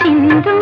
Sindhu